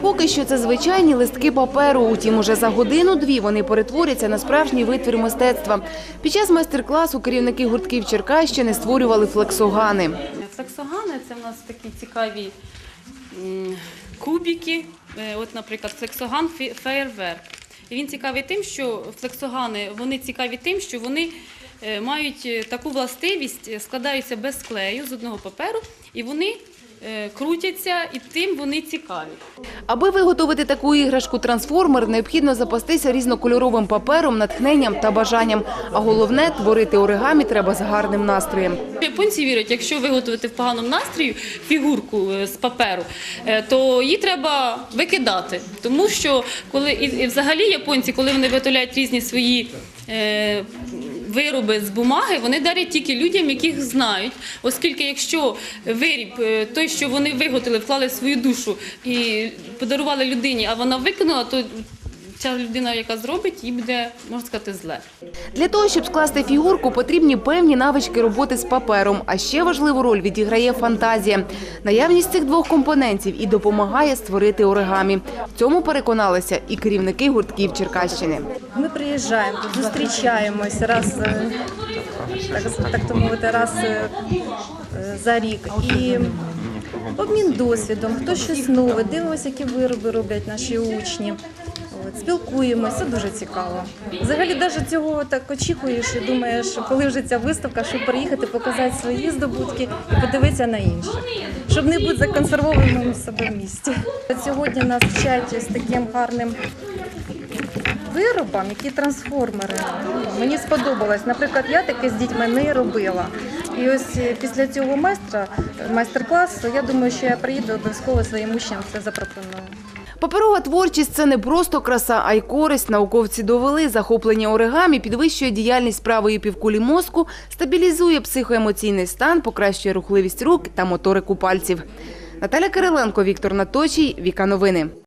Поки що це звичайні листки паперу. Утім, уже за годину-дві вони перетворяться на справжній витвір мистецтва. Під час майстер-класу керівники гуртків Черкащини створювали флексогани. Флексогани це в нас такі цікаві кубики. Е, От, наприклад, флексоган. І він цікавий тим, що флексогани вони цікаві тим, що вони мають е, таку властивість, е, складаються без клею з одного паперу, і вони е, крутяться, і тим вони цікаві. Аби виготовити таку іграшку трансформер, необхідно запастися різнокольоровим папером, натхненням та бажанням. А головне творити оригамі треба з гарним настроєм. Японці вірять, якщо виготовити в поганому настрою фігурку е, з паперу, е, то її треба викидати. Тому що коли і, і взагалі японці, коли вони виготовляють різні свої е, вироби з бумаги, вони дарять тільки людям, яких знають. Оскільки якщо виріб, е, той, що вони виготовили, вклали свою душу і подарували людині, а вона виконала, то ця людина, яка зробить, їй буде, можна сказати, зле. Для того, щоб скласти фігурку, потрібні певні навички роботи з папером. А ще важливу роль відіграє фантазія. Наявність цих двох компонентів і допомагає створити оригамі. В цьому переконалися і керівники гуртків Черкащини. Ми приїжджаємо, зустрічаємось раз, е, так, так то мовити, раз е, е, за рік. І обмін досвідом, хто щось нове, дивимося, які вироби роблять наші учні. Спілкуємося, дуже цікаво. Взагалі, навіть цього так очікуєш і думаєш, коли вже ця виставка, щоб приїхати, показати свої здобутки і подивитися на інших, щоб не бути законсервованим у себе в місті. Сьогодні нас вчать з таким гарним виробам, які трансформери. Мені сподобалось. Наприклад, я таке з дітьми не робила. І ось е, після цього майстра, майстер-класу, я думаю, що я приїду обов'язково своїм учням це запропоную. Паперова творчість це не просто краса, а й користь. Науковці довели. Захоплення оригамі підвищує діяльність правої півкулі мозку, стабілізує психоемоційний стан, покращує рухливість рук та моторику пальців. Наталя Кириленко, Віктор Наточій, Віка Новини.